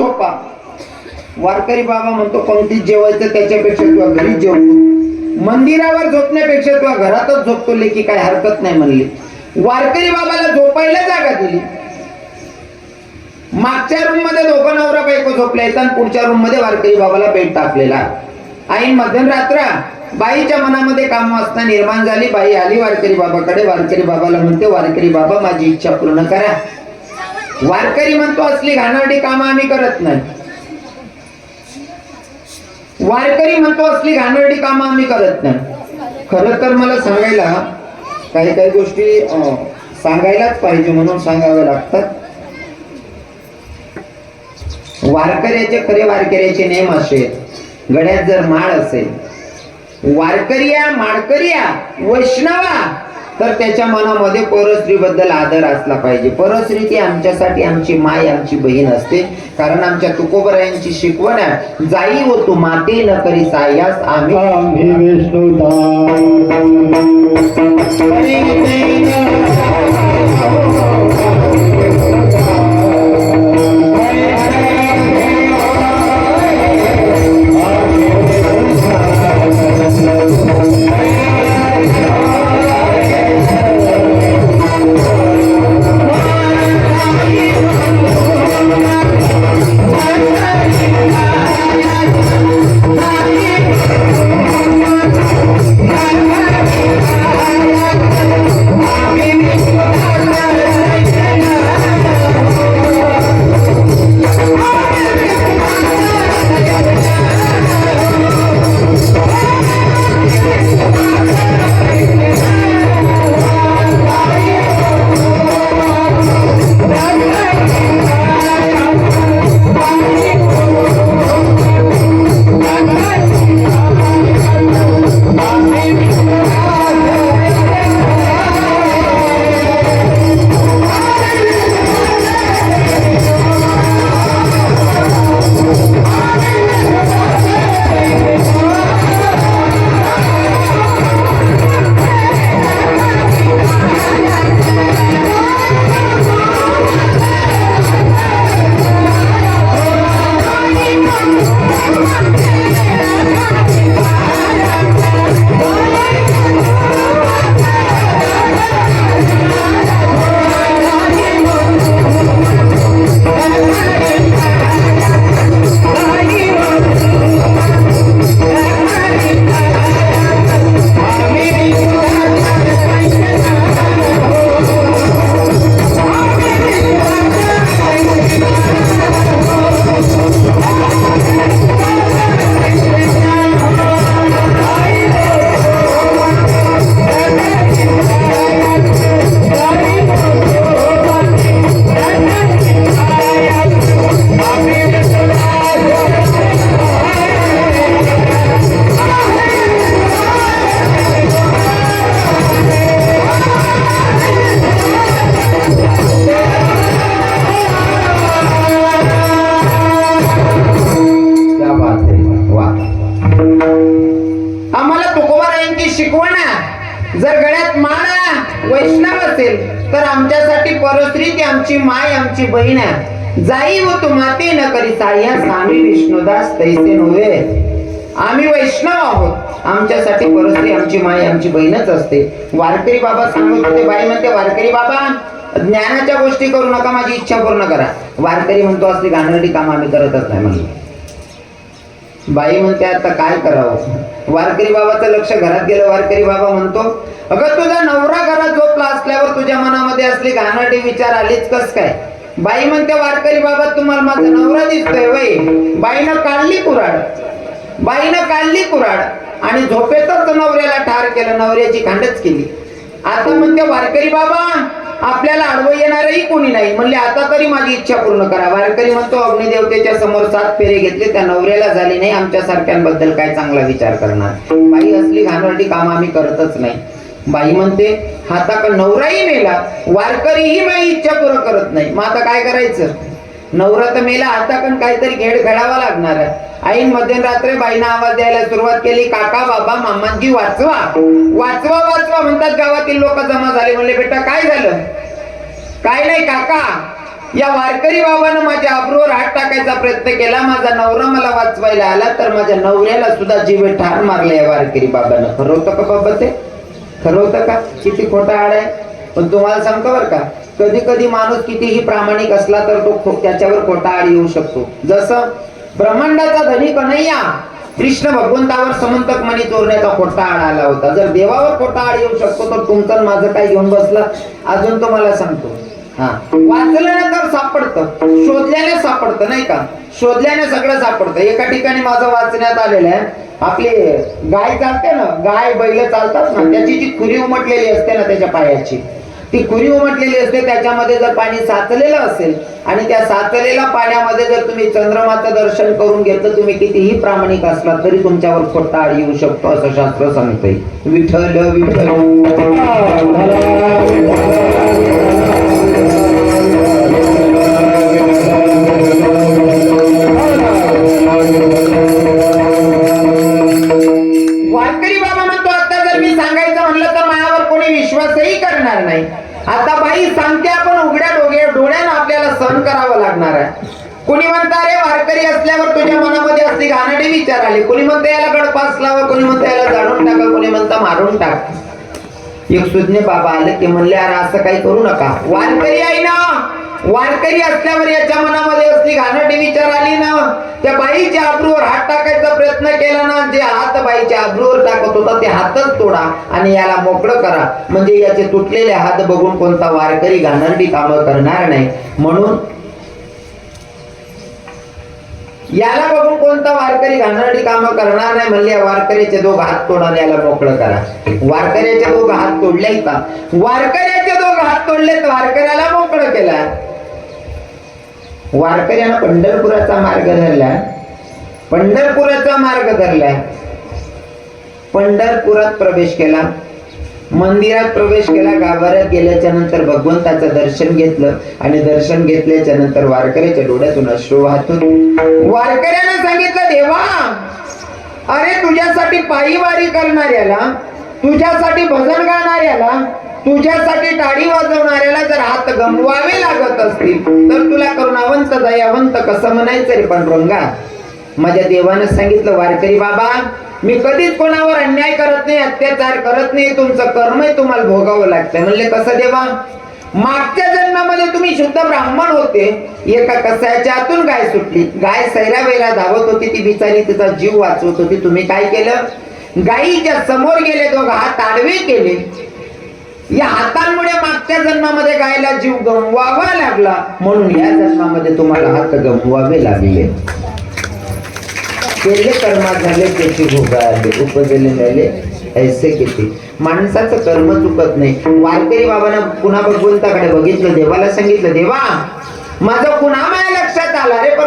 सोपा. वारकरी बाबा म्हणतो पंक्तीत जेवायचं त्याच्यापेक्षा तुला घरी जेवतो मंदिरावर झोपण्यापेक्षा तुला घरातच झोपतो लेखी काय हरकत नाही म्हणली. वारकरी बाबाला झोपायला जागा दिली. मागच्या रूममध्ये दोघं नवरा बायको झोपले आहेत आणि पुढच्या रूममध्ये वारकरी बाबाला बेड टाकलेला आई मध्यरात्र बाईच्या मनामध्ये काम कामवासना निर्माण झाली. बाई आली वारकरी बाबाकडे. वारकरी बाबाला म्हणते वारकरी बाबा माझी इच्छा पूर्ण करा. वारकरी म्हणतो असली घाणेरडी कामं आम्ही करत नाही. वारकरी म्हणतो असली घाणवडी कामं आम्ही करत नाही. खरं तर मला सांगायला काही काही गोष्टी सांगायलाच पाहिजे म्हणून सांगाव्या लागतात. वारकऱ्याचे खरे वारकऱ्याचे नेम असे गड्यात जर माळ असेल वारकरिया माळकरिया वैष्णवा तर त्याच्या मनामध्ये परस्त्री बद्दल आदर असला पाहिजे. परस्त्री ती आमच्यासाठी आमची माय आमची बहीण असते. कारण आमच्या तुकोबरायांची शिकवण आहे जाई व तू माते न करी सायास आम्ही शिकवणा जर गळ्यात माळा वैष्णव असेल तर आमच्यासाठी परस्त्री ती आमची माय आमची बहीण आहे. जाई व तू माते न करी साह्यास स्वामी विष्णुदास तैसे नव्हे आम्ही वैष्णव आहोत. आमच्यासाठी परस्त्री आमची माय आमची बहीणच असते. वारकरी बाबा सांगत होते बाई म्हणते वारकरी बाबा ज्ञानाच्या गोष्टी करू नका माझी इच्छा पूर्ण करा. वारकरी म्हणतो असली घाणेरडी काम आम्ही करतच नाही. म्हणलं. बाई म्हणते आता काय करावं? वारकरी बाबाचं लक्ष घरात गेलं वारकरी बाबा म्हणतो अगं तुझा नवरा घरात झोपला असल्यावर तुझ्या मनामध्ये असली घाणाटे विचार आलीच कस काय? बाई म्हणते वारकरी बाबा तुम्हाला माझा नवरा दिसतोय वय. बाईनं काढली कुराड बाईनं काढली कुराड आणि झोपेतच नवऱ्याला ठार केलं नवऱ्याची खांडच केली. आता म्हणते वारकरी बाबा आपल्याला आडवं येणारही कोणी नाही. म्हणले आता तरी माझी इच्छा पूर्ण करा. वारकरी म्हणतो अग्निदेवतेच्या समोर सात फेरे घेतले त्या नवऱ्याला झाले नाही आमच्या सारख्यांबद्दल काय चांगला विचार करणार? बाई असली घाणवटी काम आम्ही करतच नाही. बाई म्हणते आता का नवराही मेला वारकरीही माझी इच्छा पूर्ण करत नाही. मग आता काय करायचं? नवरा तर मेला आता पण काहीतरी खेळ खेळावा लागणार आहे. आईन मध्यरात्री बाईनं आवाज द्यायला सुरुवात केली काका बाबा मामांजी वाचवा. वाचवा वाचवा म्हणतात गावातील लोक जमा झाले. म्हणले बेटा काय झालं? काय नाही काका. या वारकरी बाबानं माझ्या अब्रूवर हात टाकायचा प्रयत्न केला. माझा नवरा मला वाचवायला आला तर माझ्या नवऱ्याला सुद्धा जीव ठार मारले या वारकरी बाबानं. खरं होतं का बाबा ते? खरं होतं का? किती खोटा आड आहे. पण तुम्हाला सांगतो बरं का कधी कधी माणूस कितीही प्रामाणिक असला तर तो त्याच्यावर खोटा आड येऊ शकतो. जसं ब्रह्मांडाचा धनी कन्हैया कृष्ण भगवंतावर समंतक मणी चोरण्याचा खोटा आड आला होता. जर देवावर खोटा आड येऊ शकतो तर तुमचं माझं काय घेऊन बसलं? अजून तुम्हाला सांगतो. हा. वाचल्याने तर सापडतं. शोधल्याने सापडतं नाही का? शोधल्याने सगळं सापडतं. एका ठिकाणी माझं वाचण्यात आलेलं आहे. आपली गाय चालते ना गाय बैल चालतात ना त्याची जी खुरी उमटलेली असते ना त्याच्या पायाची ती कुरीव उमटलेली असते त्याच्यामध्ये जर पाणी साचलेलं असेल आणि त्या साचलेल्या पाण्यामध्ये जर तुम्ही चंद्रमाचं दर्शन करून घेतलं तुम्ही कितीही प्रामाणिक असला तरी तुमच्यावर खोटा आड येऊ शकतो असं शास्त्र सांगतंय. विठ्ठल वारकरी कुणी म्हणता अरे वारकरी असल्यावर तुझ्या मनामध्ये असली घाणडी विचार आले कुणी म्हणतं याला गडपास लावा कुणी म्हणतं याला जाणून टाका. कुणी म्हणता मारून टाक. एक सुज्ञ बाबा आले की म्हणले अरे असं काही करू नका. वारकरी आहे ना वारकरी असल्यावर याच्या मनामध्ये असली घाणटी विचार आली ना त्या बाईच्या आब्रूवर हात टाकायचा प्रयत्न केला ना जे हात बाईच्या आब्रूवर टाकत होता ते हातच तोडा आणि याला मोकळं करा. म्हणजे याचे तुटलेले हात बघून कोणता वारकरी घाणरडी कामं करणार नाही. म्हणून याला बघून कोणता वारकरी घाणारडी कामं करणार नाही? म्हणले वारकऱ्याचे दोघ हात तोडा याला मोकळं करा. वारकऱ्याचे दोघ हात तोडले का? वारकऱ्याचे दोघ हात तोडले तर वारकऱ्याला मोकळं केला. वारकऱ्यानं पंढरपुराचा मार्ग धरला. पंढरपुराचा मार्ग धरला. पंढरपुरात प्रवेश केला. मंदिरात प्रवेश केला गाभाऱ्यात गेल्याच्यानंतर भगवंताचं दर्शन घेतलं आणि दर्शन घेतल्याच्या नंतर वारकऱ्याच्या डोळ्यातून अश्रू वाहत होते. वारकऱ्यानं सांगितलं देवा अरे तुझ्यासाठी पायी वारी करणाऱ्याला तुझ्यासाठी भजन गाणाऱ्याला तुझ्यासाठी टाळी वाजवणाऱ्याला जर हात गमवावे लागत असतील तर तुला करुणावंत दयावंत कसं म्हणायचं रे? पण रंगा माझ्या देवानं सांगितलं वारकरी बाबा मी कधीच कोणावर अन्याय करत नाही अत्याचार करत नाही. तुमचं कर्मही तुम्हाला भोगावं लागतं म्हणले कसं देवा? मागच्या जन्मामध्ये तुम्ही शुद्ध ब्राह्मण होते. एका कसायच्या आतून गाय सुटली. गाय सैरा वेळा धावत होती ती बिचारी तिचा जीव वाचवत होती. तुम्ही काय केलं? गायीच्या समोर गेले दोघ हात आडवे केले. या हातांमुळे मागच्या जन्मामध्ये गायला जीव गमवावा लागला. म्हणून या जन्मामध्ये तुम्हाला हात गमवावे लागले. केले कर्मा झाले त्याची भोगाले उपजले मेले ऐसे किती? माणसाचं कर्म चुकत नाही. वारकरी बाबांना पुन्हा भगवंताकडे बघितलं देवाला सांगितलं देवा माझं पुन्हा माझ्या लक्षात आला? रे